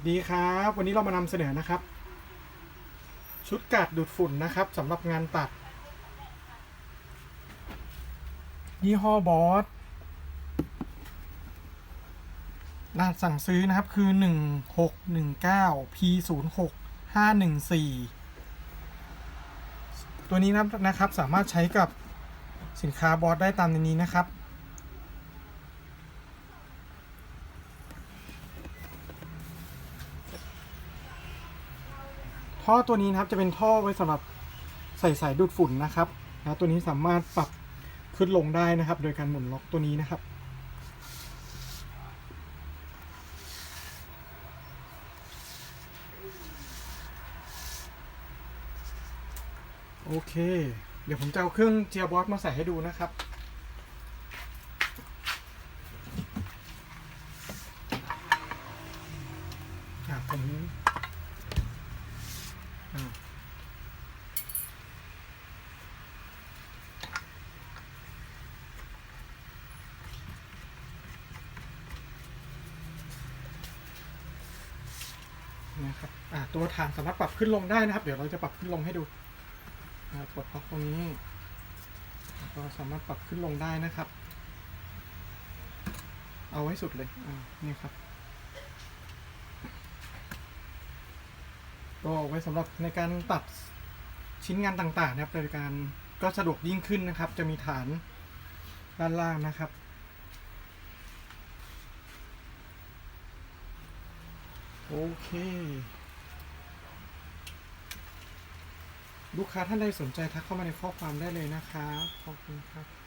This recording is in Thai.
สดีครับ วันนี้เรามานำเสนอนะครับ ชุดกาดดูดฝุ่นนะครับสำหรับงานตัด ยี่ห้อบอสรหัสสั่งซื้อนะครับคือ 1619 P 0 6 514 ตัวนี้นะครับสามารถใช้กับสินค้าบอสได้ตามในนี้นะครับ ท่อตัวนี้นะครับจะเป็นท่อไว้สำหรับใส่สายดูดฝุ่นนะครับนะตัวนี้สามารถปรับขึ้นลงได้นะครับ โดยการหมุนล็อกตัวนี้นะครับโอเค เดี๋ยวผมจะเอาเครื่องเจียบอสมาใส่ให้ดูนะครับ ผม นะครับอ่าตัวฐานสามารถปรับขึ้นลงได้นะครับ เดี๋ยวเราจะปรับขึ้นลงให้ดูอ่ากดล็อกตรงนี้ก็สามารถปรับขึ้นลงได้นะครับ เอาไว้สุดเลยนี่ครับก็เอาไว้สำหรับในการตัดชิ้นงานต่างๆนะครับโดยการก็สะดวกยิ่งขึ้นนะครับ จะมีฐานด้านล่างนะครับ โอเค ลูกค้าท่านใดสนใจทักเข้ามาในข้อความได้เลยนะคะขอบคุณครับ